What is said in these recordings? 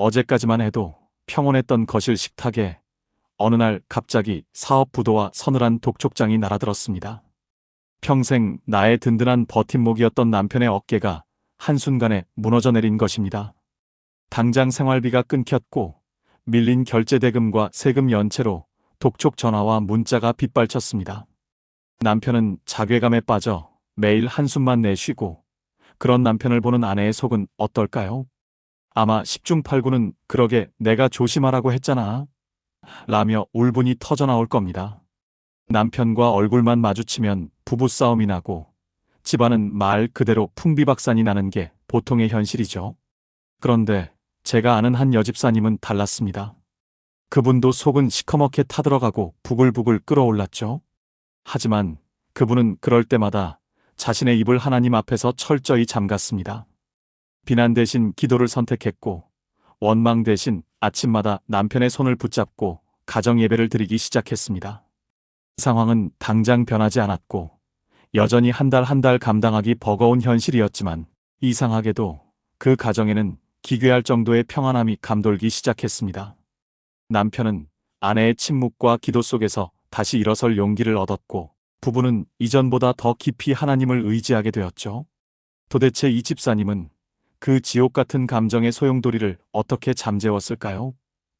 어제까지만 해도 평온했던 거실 식탁에 어느 날 갑자기 사업 부도와 서늘한 독촉장이 날아들었습니다. 평생 나의 든든한 버팀목이었던 남편의 어깨가 한순간에 무너져 내린 것입니다. 당장 생활비가 끊겼고 밀린 결제 대금과 세금 연체로 독촉 전화와 문자가 빗발쳤습니다. 남편은 자괴감에 빠져 매일 한숨만 내쉬고 그런 남편을 보는 아내의 속은 어떨까요? 아마 10중 8구는 그러게 내가 조심하라고 했잖아. 라며 울분이 터져 나올 겁니다. 남편과 얼굴만 마주치면 부부싸움이 나고 집안은 말 그대로 풍비박산이 나는 게 보통의 현실이죠. 그런데 제가 아는 한 여집사님은 달랐습니다. 그분도 속은 시커멓게 타들어가고 부글부글 끓어올랐죠. 하지만 그분은 그럴 때마다 자신의 입을 하나님 앞에서 철저히 잠갔습니다. 비난 대신 기도를 선택했고 원망 대신 아침마다 남편의 손을 붙잡고 가정 예배를 드리기 시작했습니다. 상황은 당장 변하지 않았고 여전히 한달 한 달 감당하기 버거운 현실이었지만 이상하게도 그 가정에는 기괴할 정도의 평안함이 감돌기 시작했습니다. 남편은 아내의 침묵과 기도 속에서 다시 일어설 용기를 얻었고 부부는 이전보다 더 깊이 하나님을 의지하게 되었죠. 도대체 이 집사님은 그 지옥 같은 감정의 소용돌이를 어떻게 잠재웠을까요?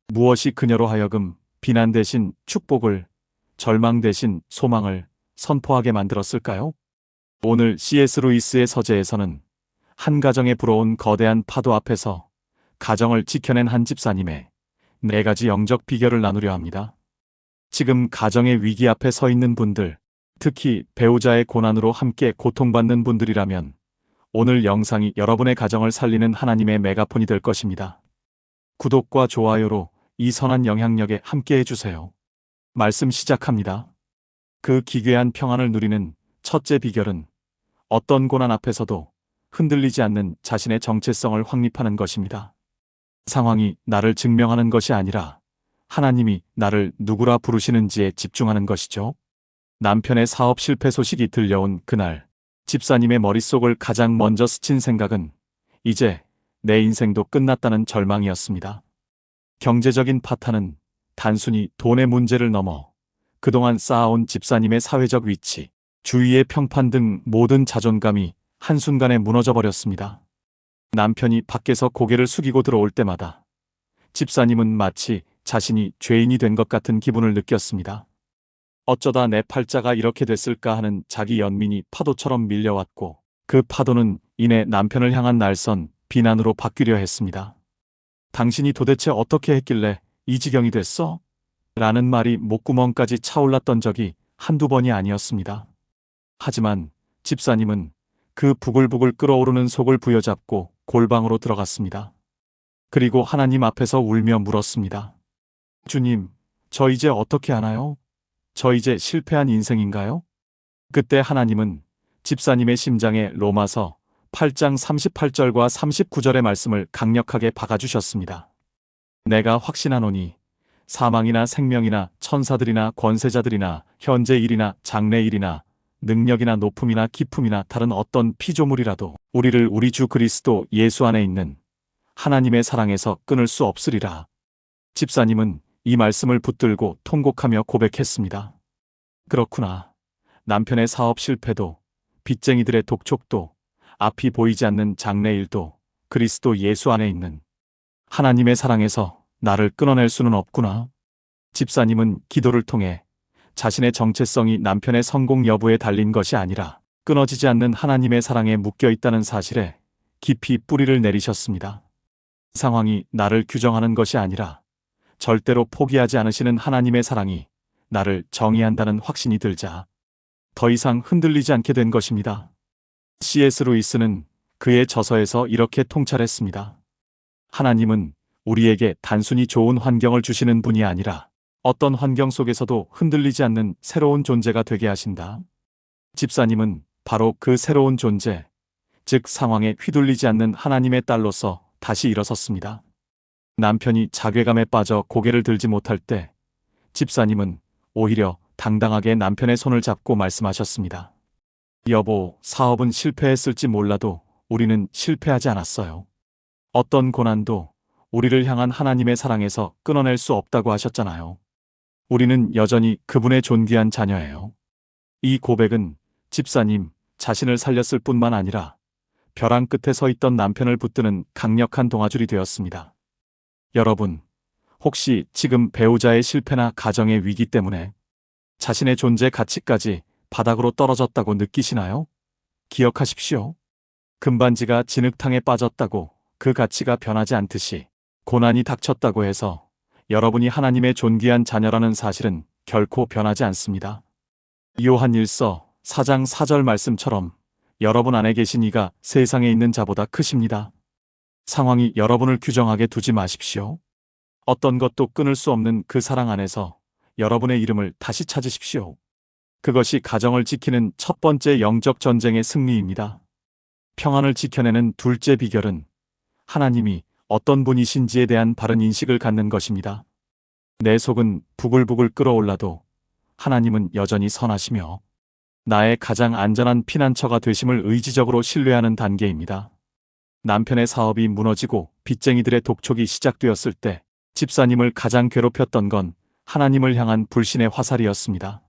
무엇이 그녀로 하여금 비난 대신 축복을, 절망 대신 소망을 선포하게 만들었을까요? 오늘 C.S. 루이스의 서재에서는 한 가정에 불어온 거대한 파도 앞에서 가정을 지켜낸 한 집사님의 네 가지 영적 비결을 나누려 합니다. 지금 가정의 위기 앞에 서 있는 분들, 특히 배우자의 고난으로 함께 고통받는 분들이라면 오늘 영상이 여러분의 가정을 살리는 하나님의 메가폰이 될 것입니다. 구독과 좋아요로 이 선한 영향력에 함께 해주세요. 말씀 시작합니다. 그 기괴한 평안을 누리는 첫째 비결은 어떤 고난 앞에서도 흔들리지 않는 자신의 정체성을 확립하는 것입니다. 상황이 나를 증명하는 것이 아니라 하나님이 나를 누구라 부르시는지에 집중하는 것이죠. 남편의 사업 실패 소식이 들려온 그날 집사님의 머릿속을 가장 먼저 스친 생각은 이제 내 인생도 끝났다는 절망이었습니다. 경제적인 파탄은 단순히 돈의 문제를 넘어 그동안 쌓아온 집사님의 사회적 위치, 주위의 평판 등 모든 자존감이 한순간에 무너져 버렸습니다. 남편이 밖에서 고개를 숙이고 들어올 때마다 집사님은 마치 자신이 죄인이 된 것 같은 기분을 느꼈습니다. 어쩌다 내 팔자가 이렇게 됐을까 하는 자기 연민이 파도처럼 밀려왔고 그 파도는 이내 남편을 향한 날선 비난으로 바뀌려 했습니다. 당신이 도대체 어떻게 했길래 이 지경이 됐어? 라는 말이 목구멍까지 차올랐던 적이 한두 번이 아니었습니다. 하지만 집사님은 그 부글부글 끓어오르는 속을 부여잡고 골방으로 들어갔습니다. 그리고 하나님 앞에서 울며 물었습니다. 주님, 저 이제 어떻게 하나요? 저 이제 실패한 인생인가요? 그때 하나님은 집사님의 심장에 로마서 8장 38절과 39절의 말씀을 강력하게 박아주셨습니다. 내가 확신하노니 사망이나 생명이나 천사들이나 권세자들이나 현재 일이나 장래 일이나 능력이나 높음이나 기품이나 다른 어떤 피조물이라도 우리를 우리 주 그리스도 예수 안에 있는 하나님의 사랑에서 끊을 수 없으리라. 집사님은 이 말씀을 붙들고 통곡하며 고백했습니다. 그렇구나. 남편의 사업 실패도, 빚쟁이들의 독촉도, 앞이 보이지 않는 장래일도 그리스도 예수 안에 있는 하나님의 사랑에서 나를 끊어낼 수는 없구나. 집사님은 기도를 통해 자신의 정체성이 남편의 성공 여부에 달린 것이 아니라 끊어지지 않는 하나님의 사랑에 묶여 있다는 사실에 깊이 뿌리를 내리셨습니다. 상황이 나를 규정하는 것이 아니라 절대로 포기하지 않으시는 하나님의 사랑이 나를 정의한다는 확신이 들자 더 이상 흔들리지 않게 된 것입니다. C.S. 루이스는 그의 저서에서 이렇게 통찰했습니다. 하나님은 우리에게 단순히 좋은 환경을 주시는 분이 아니라 어떤 환경 속에서도 흔들리지 않는 새로운 존재가 되게 하신다. 집사님은 바로 그 새로운 존재, 즉 상황에 휘둘리지 않는 하나님의 딸로서 다시 일어섰습니다. 남편이 자괴감에 빠져 고개를 들지 못할 때 집사님은 오히려 당당하게 남편의 손을 잡고 말씀하셨습니다. 여보, 사업은 실패했을지 몰라도 우리는 실패하지 않았어요. 어떤 고난도 우리를 향한 하나님의 사랑에서 끊어낼 수 없다고 하셨잖아요. 우리는 여전히 그분의 존귀한 자녀예요. 이 고백은 집사님 자신을 살렸을 뿐만 아니라 벼랑 끝에 서 있던 남편을 붙드는 강력한 동아줄이 되었습니다. 여러분, 혹시 지금 배우자의 실패나 가정의 위기 때문에 자신의 존재 가치까지 바닥으로 떨어졌다고 느끼시나요? 기억하십시오. 금반지가 진흙탕에 빠졌다고 그 가치가 변하지 않듯이 고난이 닥쳤다고 해서 여러분이 하나님의 존귀한 자녀라는 사실은 결코 변하지 않습니다. 요한 1서 4장 4절 말씀처럼 여러분 안에 계신 이가 세상에 있는 자보다 크십니다. 상황이 여러분을 규정하게 두지 마십시오. 어떤 것도 끊을 수 없는 그 사랑 안에서 여러분의 이름을 다시 찾으십시오. 그것이 가정을 지키는 첫 번째 영적 전쟁의 승리입니다. 평안을 지켜내는 둘째 비결은 하나님이 어떤 분이신지에 대한 바른 인식을 갖는 것입니다. 내 속은 부글부글 끓어올라도 하나님은 여전히 선하시며 나의 가장 안전한 피난처가 되심을 의지적으로 신뢰하는 단계입니다. 남편의 사업이 무너지고 빚쟁이들의 독촉이 시작되었을 때 집사님을 가장 괴롭혔던 건 하나님을 향한 불신의 화살이었습니다.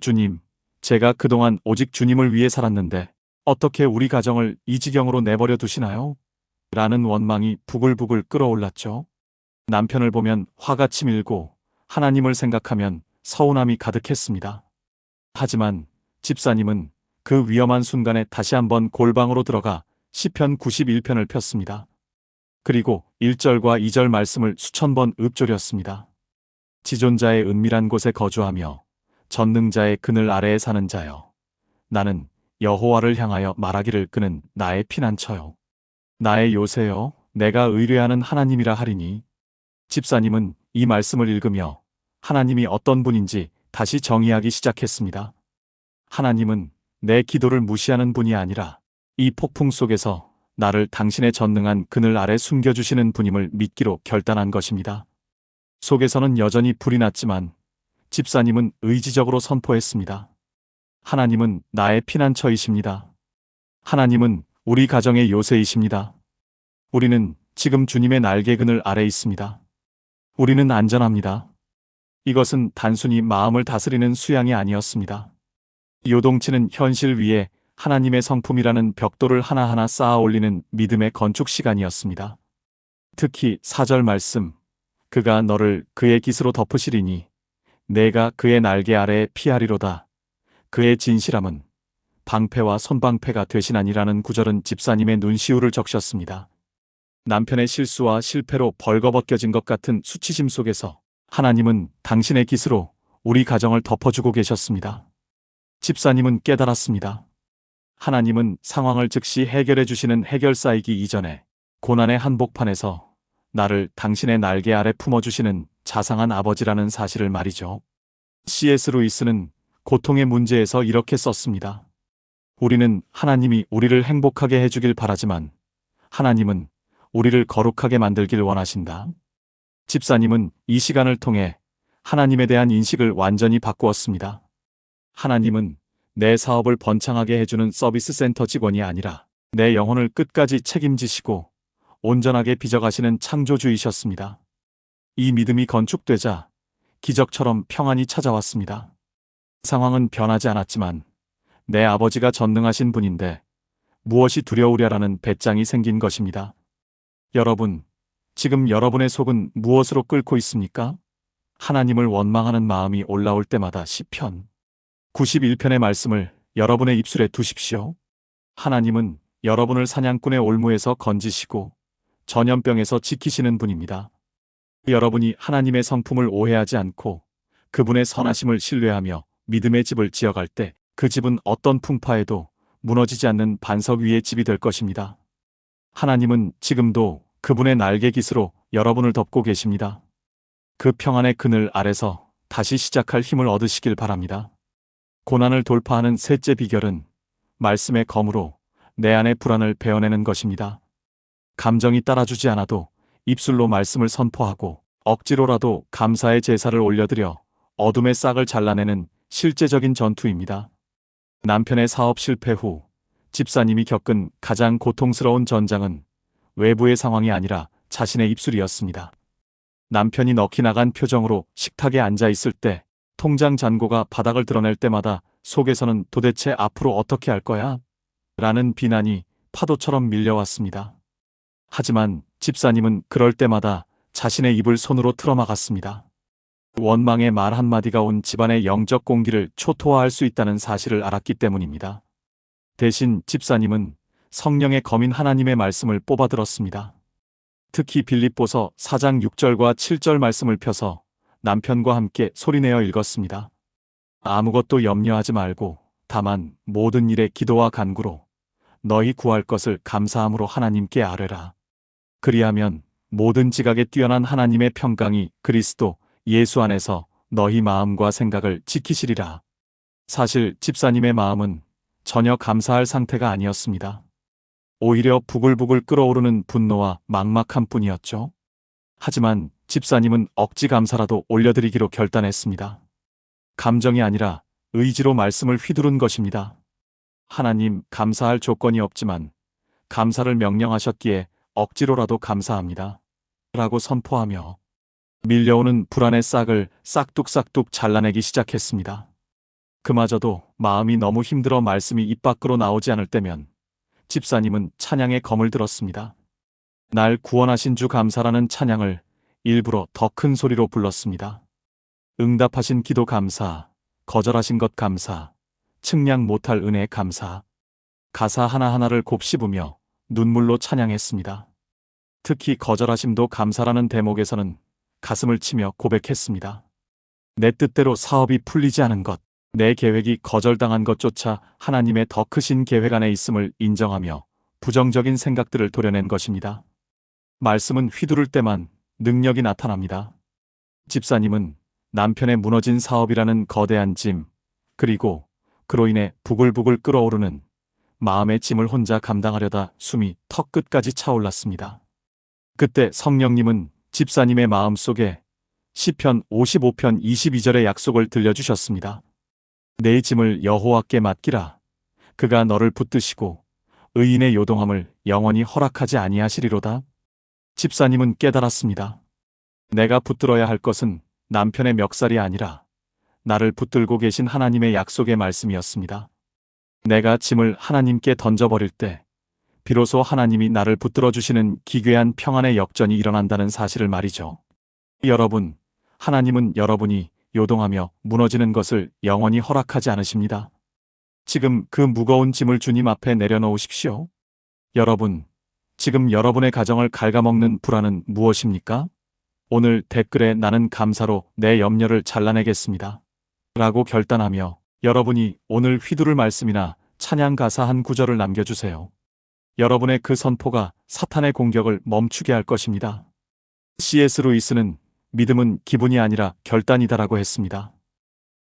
주님, 제가 그동안 오직 주님을 위해 살았는데 어떻게 우리 가정을 이 지경으로 내버려 두시나요? 라는 원망이 부글부글 끓어올랐죠. 남편을 보면 화가 치밀고 하나님을 생각하면 서운함이 가득했습니다. 하지만 집사님은 그 위험한 순간에 다시 한번 골방으로 들어가 시편 91편을 폈습니다. 그리고 1절과 2절 말씀을 수천 번 읊조렸습니다. 지존자의 은밀한 곳에 거주하며 전능자의 그늘 아래에 사는 자여. 나는 여호와를 향하여 말하기를 그는 나의 피난처요. 나의 요새요. 내가 의뢰하는 하나님이라 하리니. 집사님은 이 말씀을 읽으며 하나님이 어떤 분인지 다시 정의하기 시작했습니다. 하나님은 내 기도를 무시하는 분이 아니라 이 폭풍 속에서 나를 당신의 전능한 그늘 아래 숨겨주시는 분임을 믿기로 결단한 것입니다. 속에서는 여전히 불이 났지만 집사님은 의지적으로 선포했습니다. 하나님은 나의 피난처이십니다. 하나님은 우리 가정의 요새이십니다. 우리는 지금 주님의 날개 그늘 아래 있습니다. 우리는 안전합니다. 이것은 단순히 마음을 다스리는 수양이 아니었습니다. 요동치는 현실 위에 하나님의 성품이라는 벽돌을 하나하나 쌓아 올리는 믿음의 건축 시간이었습니다. 특히 사절 말씀, 그가 너를 그의 깃으로 덮으시리니 내가 그의 날개 아래에 피하리로다. 그의 진실함은 방패와 손방패가 되시나니라는 구절은 집사님의 눈시울을 적셨습니다. 남편의 실수와 실패로 벌거벗겨진 것 같은 수치심 속에서 하나님은 당신의 깃으로 우리 가정을 덮어주고 계셨습니다. 집사님은 깨달았습니다. 하나님은 상황을 즉시 해결해 주시는 해결사이기 이전에 고난의 한복판에서 나를 당신의 날개 아래 품어주시는 자상한 아버지라는 사실을 말이죠. C.S. 루이스는 고통의 문제에서 이렇게 썼습니다. 우리는 하나님이 우리를 행복하게 해주길 바라지만 하나님은 우리를 거룩하게 만들길 원하신다. 집사님은 이 시간을 통해 하나님에 대한 인식을 완전히 바꾸었습니다. 하나님은 내 사업을 번창하게 해주는 서비스 센터 직원이 아니라 내 영혼을 끝까지 책임지시고 온전하게 빚어가시는 창조주이셨습니다. 이 믿음이 건축되자 기적처럼 평안이 찾아왔습니다. 상황은 변하지 않았지만 내 아버지가 전능하신 분인데 무엇이 두려우랴라는 배짱이 생긴 것입니다. 여러분, 지금 여러분의 속은 무엇으로 끓고 있습니까? 하나님을 원망하는 마음이 올라올 때마다 시편 91편의 말씀을 여러분의 입술에 두십시오. 하나님은 여러분을 사냥꾼의 올무에서 건지시고 전염병에서 지키시는 분입니다. 여러분이 하나님의 성품을 오해하지 않고 그분의 선하심을 신뢰하며 믿음의 집을 지어갈 때 그 집은 어떤 풍파에도 무너지지 않는 반석 위의 집이 될 것입니다. 하나님은 지금도 그분의 날개 깃으로 여러분을 덮고 계십니다. 그 평안의 그늘 아래서 다시 시작할 힘을 얻으시길 바랍니다. 고난을 돌파하는 셋째 비결은 말씀의 검으로 내 안의 불안을 베어내는 것입니다. 감정이 따라주지 않아도 입술로 말씀을 선포하고 억지로라도 감사의 제사를 올려드려 어둠의 싹을 잘라내는 실제적인 전투입니다. 남편의 사업 실패 후 집사님이 겪은 가장 고통스러운 전장은 외부의 상황이 아니라 자신의 입술이었습니다. 남편이 넋이 나간 표정으로 식탁에 앉아 있을 때 통장 잔고가 바닥을 드러낼 때마다 속에서는 도대체 앞으로 어떻게 할 거야? 라는 비난이 파도처럼 밀려왔습니다. 하지만 집사님은 그럴 때마다 자신의 입을 손으로 틀어막았습니다. 원망의 말 한마디가 온 집안의 영적 공기를 초토화할 수 있다는 사실을 알았기 때문입니다. 대신 집사님은 성령의 거민 하나님의 말씀을 뽑아들었습니다. 특히 빌립보서 4장 6절과 7절 말씀을 펴서 남편과 함께 소리내어 읽었습니다. 아무것도 염려하지 말고 다만 모든 일에 기도와 간구로 너희 구할 것을 감사함으로 하나님께 아뢰라. 그리하면 모든 지각에 뛰어난 하나님의 평강이 그리스도 예수 안에서 너희 마음과 생각을 지키시리라. 사실 집사님의 마음은 전혀 감사할 상태가 아니었습니다. 오히려 부글부글 끓어오르는 분노와 막막함 뿐이었죠. 하지만 집사님은 억지 감사라도 올려드리기로 결단했습니다. 감정이 아니라 의지로 말씀을 휘두른 것입니다. 하나님, 감사할 조건이 없지만 감사를 명령하셨기에 억지로라도 감사합니다. 라고 선포하며 밀려오는 불안의 싹을 싹둑싹둑 잘라내기 시작했습니다. 그마저도 마음이 너무 힘들어 말씀이 입 밖으로 나오지 않을 때면 집사님은 찬양의 검을 들었습니다. 날 구원하신 주 감사라는 찬양을 일부러 더 큰 소리로 불렀습니다. 응답하신 기도 감사, 거절하신 것 감사, 측량 못할 은혜 감사. 가사 하나하나를 곱씹으며 눈물로 찬양했습니다. 특히 거절하심도 감사라는 대목에서는 가슴을 치며 고백했습니다. 내 뜻대로 사업이 풀리지 않은 것, 내 계획이 거절당한 것조차 하나님의 더 크신 계획 안에 있음을 인정하며 부정적인 생각들을 도려낸 것입니다. 말씀은 휘두를 때만 능력이 나타납니다. 집사님은 남편의 무너진 사업이라는 거대한 짐, 그리고 그로 인해 부글부글 끓어오르는 마음의 짐을 혼자 감당하려다 숨이 턱 끝까지 차올랐습니다. 그때 성령님은 집사님의 마음 속에 시편 55편 22절의 약속을 들려주셨습니다. 내 짐을 여호와께 맡기라. 그가 너를 붙드시고 의인의 요동함을 영원히 허락하지 아니하시리로다. 집사님은 깨달았습니다. 내가 붙들어야 할 것은 남편의 멱살이 아니라 나를 붙들고 계신 하나님의 약속의 말씀이었습니다. 내가 짐을 하나님께 던져버릴 때 비로소 하나님이 나를 붙들어 주시는 기괴한 평안의 역전이 일어난다는 사실을 말이죠. 여러분, 하나님은 여러분이 요동하며 무너지는 것을 영원히 허락하지 않으십니다. 지금 그 무거운 짐을 주님 앞에 내려놓으십시오. 여러분, 지금 여러분의 가정을 갉아먹는 불안은 무엇입니까? 오늘 댓글에 나는 감사로 내 염려를 잘라내겠습니다. 라고 결단하며 여러분이 오늘 휘두를 말씀이나 찬양 가사 한 구절을 남겨주세요. 여러분의 그 선포가 사탄의 공격을 멈추게 할 것입니다. C.S. 루이스는 믿음은 기분이 아니라 결단이다라고 했습니다.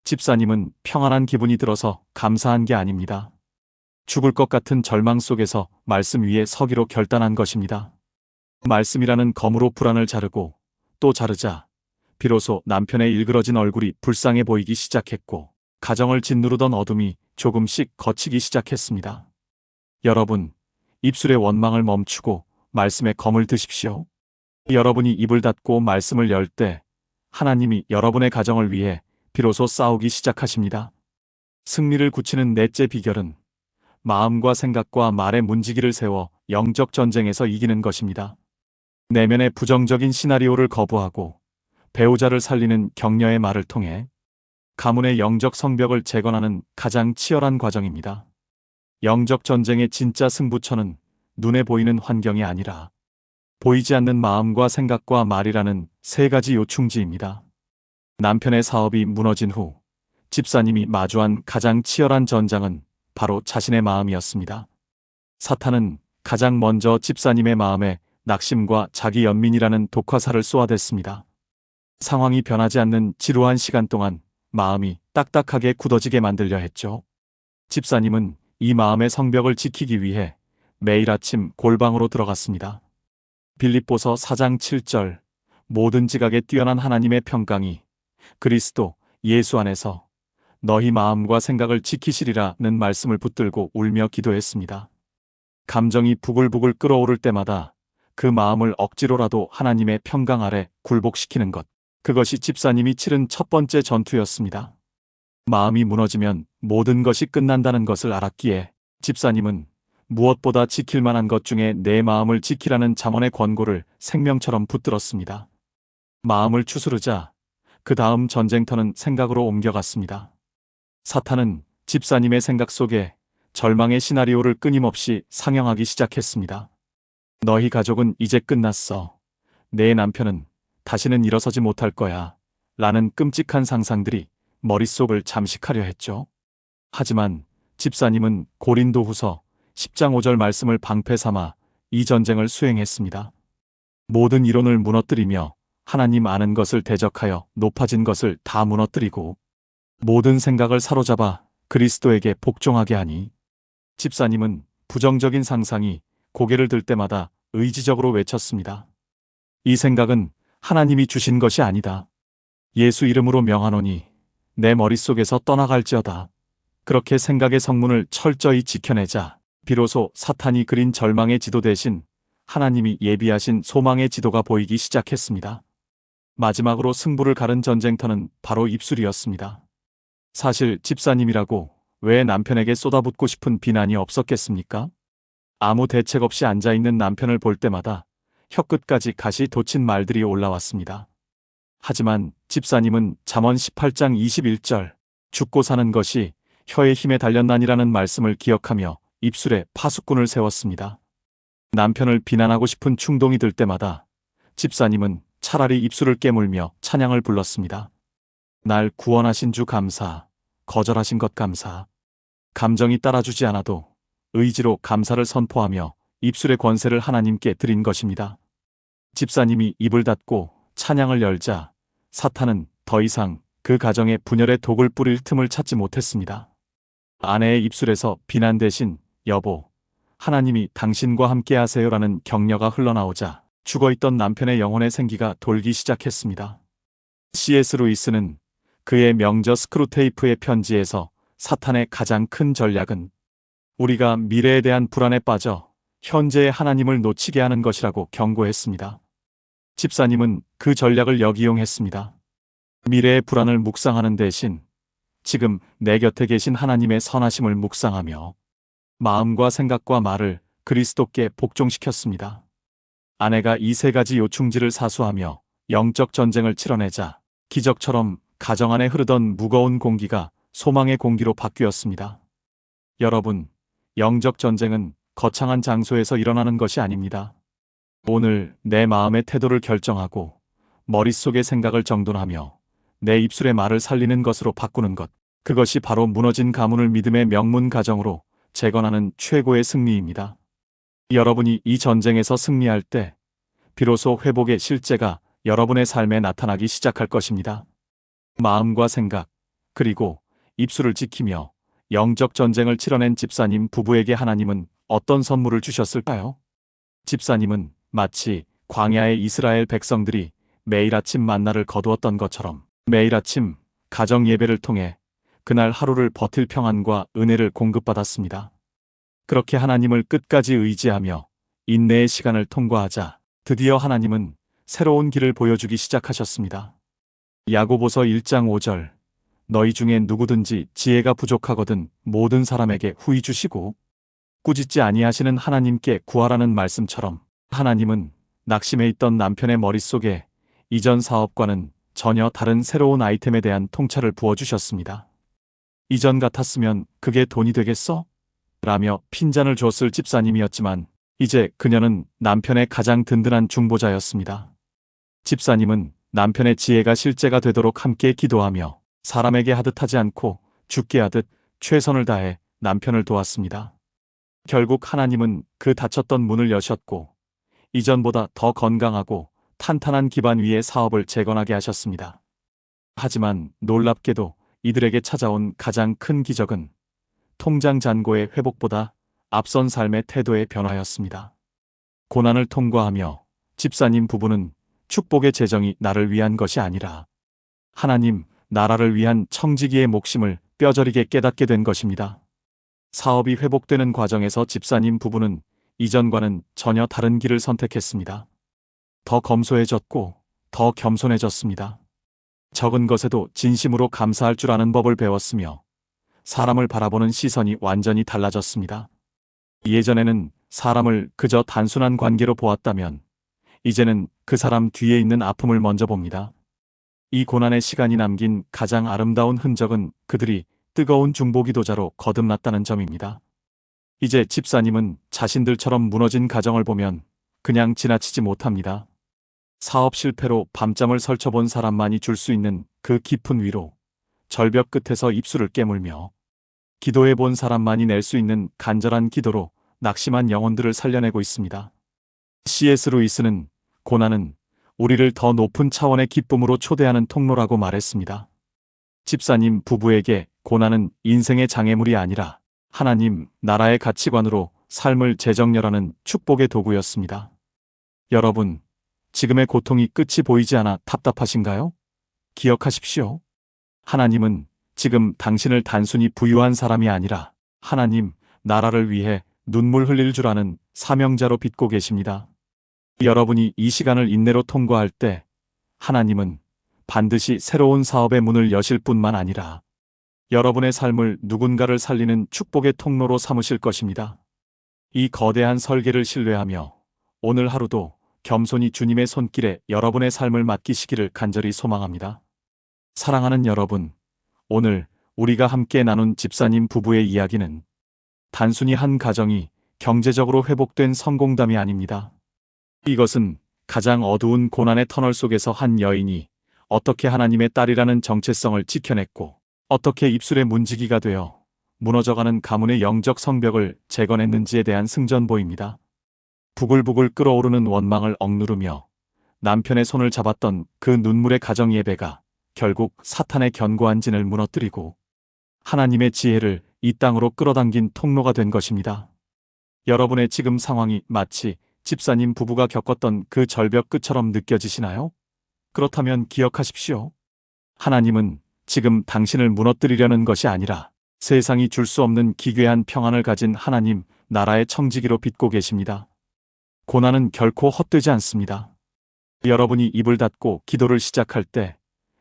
집사님은 평안한 기분이 들어서 감사한 게 아닙니다. 죽을 것 같은 절망 속에서 말씀 위에 서기로 결단한 것입니다. 말씀이라는 검으로 불안을 자르고 또 자르자 비로소 남편의 일그러진 얼굴이 불쌍해 보이기 시작했고 가정을 짓누르던 어둠이 조금씩 거치기 시작했습니다. 여러분, 입술의 원망을 멈추고 말씀의 검을 드십시오. 여러분이 입을 닫고 말씀을 열 때 하나님이 여러분의 가정을 위해 비로소 싸우기 시작하십니다. 승리를 굳히는 넷째 비결은 마음과 생각과 말의 문지기를 세워 영적 전쟁에서 이기는 것입니다. 내면의 부정적인 시나리오를 거부하고 배우자를 살리는 격려의 말을 통해 가문의 영적 성벽을 재건하는 가장 치열한 과정입니다. 영적 전쟁의 진짜 승부처는 눈에 보이는 환경이 아니라 보이지 않는 마음과 생각과 말이라는 세 가지 요충지입니다. 남편의 사업이 무너진 후 집사님이 마주한 가장 치열한 전장은 바로 자신의 마음이었습니다. 사탄은 가장 먼저 집사님의 마음에 낙심과 자기 연민이라는 독화살을 쏘아댔습니다. 상황이 변하지 않는 지루한 시간 동안 마음이 딱딱하게 굳어지게 만들려 했죠. 집사님은 이 마음의 성벽을 지키기 위해 매일 아침 골방으로 들어갔습니다. 빌립보서 4장 7절 모든 지각에 뛰어난 하나님의 평강이 그리스도 예수 안에서 너희 마음과 생각을 지키시리라는 말씀을 붙들고 울며 기도했습니다. 감정이 부글부글 끓어오를 때마다 그 마음을 억지로라도 하나님의 평강 아래 굴복시키는 것. 그것이 집사님이 치른 첫 번째 전투였습니다. 마음이 무너지면 모든 것이 끝난다는 것을 알았기에 집사님은 무엇보다 지킬 만한 것 중에 내 마음을 지키라는 잠언의 권고를 생명처럼 붙들었습니다. 마음을 추스르자 그 다음 전쟁터는 생각으로 옮겨갔습니다. 사탄은 집사님의 생각 속에 절망의 시나리오를 끊임없이 상영하기 시작했습니다. 너희 가족은 이제 끝났어. 내 남편은 다시는 일어서지 못할 거야. 라는 끔찍한 상상들이 머릿속을 잠식하려 했죠. 하지만 집사님은 고린도 후서 10장 5절 말씀을 방패 삼아 이 전쟁을 수행했습니다. 모든 이론을 무너뜨리며 하나님 아는 것을 대적하여 높아진 것을 다 무너뜨리고 모든 생각을 사로잡아 그리스도에게 복종하게 하니 집사님은 부정적인 상상이 고개를 들 때마다 의지적으로 외쳤습니다. 이 생각은 하나님이 주신 것이 아니다. 예수 이름으로 명하노니 내 머릿속에서 떠나갈지어다. 그렇게 생각의 성문을 철저히 지켜내자 비로소 사탄이 그린 절망의 지도 대신 하나님이 예비하신 소망의 지도가 보이기 시작했습니다. 마지막으로 승부를 가른 전쟁터는 바로 입술이었습니다. 사실 집사님이라고 왜 남편에게 쏟아붓고 싶은 비난이 없었겠습니까? 아무 대책 없이 앉아있는 남편을 볼 때마다 혀끝까지 가시 돋친 말들이 올라왔습니다. 하지만 집사님은 잠언 18장 21절 죽고 사는 것이 혀의 힘에 달렸나니라는 말씀을 기억하며 입술에 파수꾼을 세웠습니다. 남편을 비난하고 싶은 충동이 들 때마다 집사님은 차라리 입술을 깨물며 찬양을 불렀습니다. 날 구원하신 주 감사, 거절하신 것 감사. 감정이 따라주지 않아도 의지로 감사를 선포하며 입술의 권세를 하나님께 드린 것입니다. 집사님이 입을 닫고 찬양을 열자 사탄은 더 이상 그 가정에 분열의 독을 뿌릴 틈을 찾지 못했습니다. 아내의 입술에서 비난 대신 여보, 하나님이 당신과 함께 하세요라는 격려가 흘러나오자 죽어있던 남편의 영혼의 생기가 돌기 시작했습니다. C.S. 루이스는 그의 명저 스크루테이프의 편지에서 사탄의 가장 큰 전략은 우리가 미래에 대한 불안에 빠져 현재의 하나님을 놓치게 하는 것이라고 경고했습니다. 집사님은 그 전략을 역이용했습니다. 미래의 불안을 묵상하는 대신 지금 내 곁에 계신 하나님의 선하심을 묵상하며 마음과 생각과 말을 그리스도께 복종시켰습니다. 아내가 이 세 가지 요충지를 사수하며 영적 전쟁을 치러내자 기적처럼 가정 안에 흐르던 무거운 공기가 소망의 공기로 바뀌었습니다. 여러분, 영적 전쟁은 거창한 장소에서 일어나는 것이 아닙니다. 오늘 내 마음의 태도를 결정하고 머릿속의 생각을 정돈하며 내 입술의 말을 살리는 것으로 바꾸는 것. 그것이 바로 무너진 가문을 믿음의 명문 가정으로 재건하는 최고의 승리입니다. 여러분이 이 전쟁에서 승리할 때 비로소 회복의 실제가 여러분의 삶에 나타나기 시작할 것입니다. 마음과 생각, 그리고 입술을 지키며 영적 전쟁을 치러낸 집사님 부부에게 하나님은 어떤 선물을 주셨을까요? 집사님은 마치 광야의 이스라엘 백성들이 매일 아침 만나를 거두었던 것처럼 매일 아침 가정 예배를 통해 그날 하루를 버틸 평안과 은혜를 공급받았습니다. 그렇게 하나님을 끝까지 의지하며 인내의 시간을 통과하자 드디어 하나님은 새로운 길을 보여주기 시작하셨습니다. 야고보서 1장 5절 너희 중에 누구든지 지혜가 부족하거든 모든 사람에게 후히 주시고 꾸짖지 아니하시는 하나님께 구하라는 말씀처럼 하나님은 낙심해 있던 남편의 머릿속에 이전 사업과는 전혀 다른 새로운 아이템에 대한 통찰을 부어주셨습니다. 이전 같았으면 그게 돈이 되겠어? 라며 핀잔을 줬을 집사님이었지만 이제 그녀는 남편의 가장 든든한 중보자였습니다. 집사님은 남편의 지혜가 실제가 되도록 함께 기도하며 사람에게 하듯 하지 않고 죽게 하듯 최선을 다해 남편을 도왔습니다. 결국 하나님은 그 닫혔던 문을 여셨고 이전보다 더 건강하고 탄탄한 기반 위에 사업을 재건하게 하셨습니다. 하지만 놀랍게도 이들에게 찾아온 가장 큰 기적은 통장 잔고의 회복보다 앞선 삶의 태도의 변화였습니다. 고난을 통과하며 집사님 부부는 축복의 재정이 나를 위한 것이 아니라 하나님, 나라를 위한 청지기의 목심을 뼈저리게 깨닫게 된 것입니다. 사업이 회복되는 과정에서 집사님 부부는 이전과는 전혀 다른 길을 선택했습니다. 더 검소해졌고 더 겸손해졌습니다. 적은 것에도 진심으로 감사할 줄 아는 법을 배웠으며 사람을 바라보는 시선이 완전히 달라졌습니다. 예전에는 사람을 그저 단순한 관계로 보았다면 이제는 그 사람 뒤에 있는 아픔을 먼저 봅니다. 이 고난의 시간이 남긴 가장 아름다운 흔적은 그들이 뜨거운 중보기도자로 거듭났다는 점입니다. 이제 집사님은 자신들처럼 무너진 가정을 보면 그냥 지나치지 못합니다. 사업 실패로 밤잠을 설쳐본 사람만이 줄 수 있는 그 깊은 위로, 절벽 끝에서 입술을 깨물며, 기도해 본 사람만이 낼 수 있는 간절한 기도로 낙심한 영혼들을 살려내고 있습니다. C.S. 루이스는 고난은 우리를 더 높은 차원의 기쁨으로 초대하는 통로라고 말했습니다. 집사님 부부에게 고난은 인생의 장애물이 아니라 하나님, 나라의 가치관으로 삶을 재정렬하는 축복의 도구였습니다. 여러분, 지금의 고통이 끝이 보이지 않아 답답하신가요? 기억하십시오. 하나님은 지금 당신을 단순히 부유한 사람이 아니라 하나님, 나라를 위해 눈물 흘릴 줄 아는 사명자로 빚고 계십니다. 여러분이 이 시간을 인내로 통과할 때 하나님은 반드시 새로운 사업의 문을 여실 뿐만 아니라 여러분의 삶을 누군가를 살리는 축복의 통로로 삼으실 것입니다. 이 거대한 설계를 신뢰하며 오늘 하루도 겸손히 주님의 손길에 여러분의 삶을 맡기시기를 간절히 소망합니다. 사랑하는 여러분, 오늘 우리가 함께 나눈 집사님 부부의 이야기는 단순히 한 가정이 경제적으로 회복된 성공담이 아닙니다. 이것은 가장 어두운 고난의 터널 속에서 한 여인이 어떻게 하나님의 딸이라는 정체성을 지켜냈고 어떻게 입술의 문지기가 되어 무너져가는 가문의 영적 성벽을 재건했는지에 대한 승전보입니다. 부글부글 끓어오르는 원망을 억누르며 남편의 손을 잡았던 그 눈물의 가정 예배가 결국 사탄의 견고한 진을 무너뜨리고 하나님의 지혜를 이 땅으로 끌어당긴 통로가 된 것입니다. 여러분의 지금 상황이 마치 집사님 부부가 겪었던 그 절벽 끝처럼 느껴지시나요? 그렇다면 기억하십시오. 하나님은 지금 당신을 무너뜨리려는 것이 아니라 세상이 줄 수 없는 기괴한 평안을 가진 하나님 나라의 청지기로 빚고 계십니다. 고난은 결코 헛되지 않습니다. 여러분이 입을 닫고 기도를 시작할 때,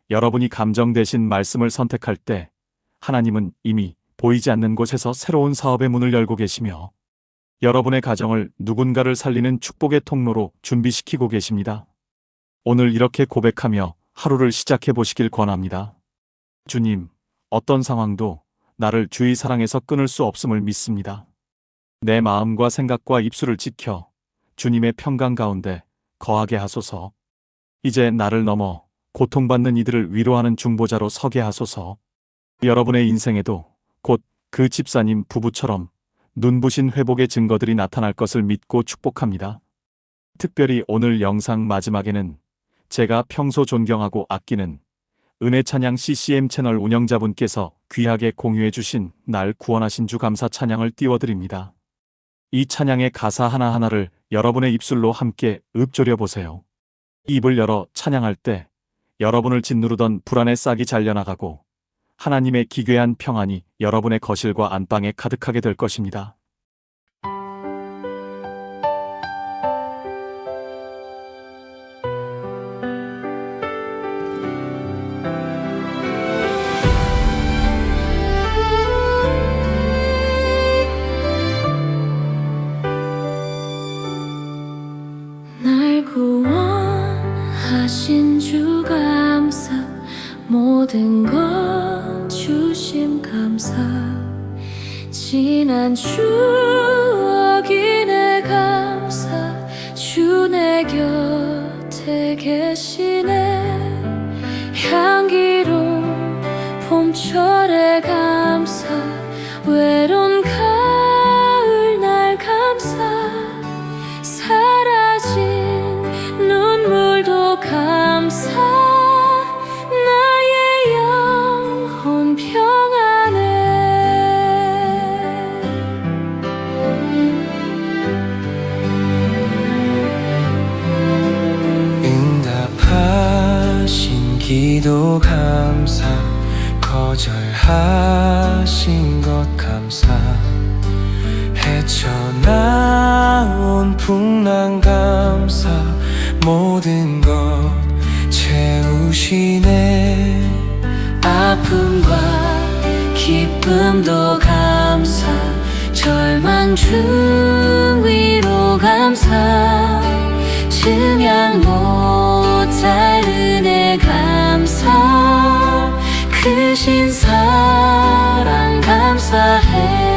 여러분이 감정 대신 말씀을 선택할 때, 하나님은 이미 보이지 않는 곳에서 새로운 사업의 문을 열고 계시며, 여러분의 가정을 누군가를 살리는 축복의 통로로 준비시키고 계십니다. 오늘 이렇게 고백하며 하루를 시작해 보시길 권합니다. 주님, 어떤 상황도 나를 주의 사랑에서 끊을 수 없음을 믿습니다. 내 마음과 생각과 입술을 지켜 주님의 평강 가운데 거하게 하소서. 이제 나를 넘어 고통받는 이들을 위로하는 중보자로 서게 하소서. 여러분의 인생에도 곧 그 집사님 부부처럼 눈부신 회복의 증거들이 나타날 것을 믿고 축복합니다. 특별히 오늘 영상 마지막에는 제가 평소 존경하고 아끼는 은혜 찬양 CCM 채널 운영자분께서 귀하게 공유해 주신 날 구원하신 주 감사 찬양을 띄워드립니다. 이 찬양의 가사 하나하나를 여러분의 입술로 함께 읊조려 보세요. 입을 열어 찬양할 때 여러분을 짓누르던 불안의 싹이 잘려나가고 하나님의 기괴한 평안이 여러분의 거실과 안방에 가득하게 될 것입니다. 곁에 계시네. 향기로운 봄철의 감사 외로운 감사 거절하신 것 감사. 헤쳐나온 풍랑 감사. 모든 것 채우시네. 아픔과 기쁨도 감사. 절망 중 위로 감사 증량 못할 은혜 감사 크신 사랑 감사해.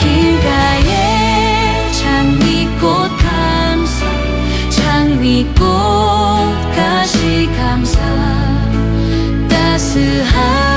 길가에 장미꽃 감사 장미꽃 가시 감사 따스한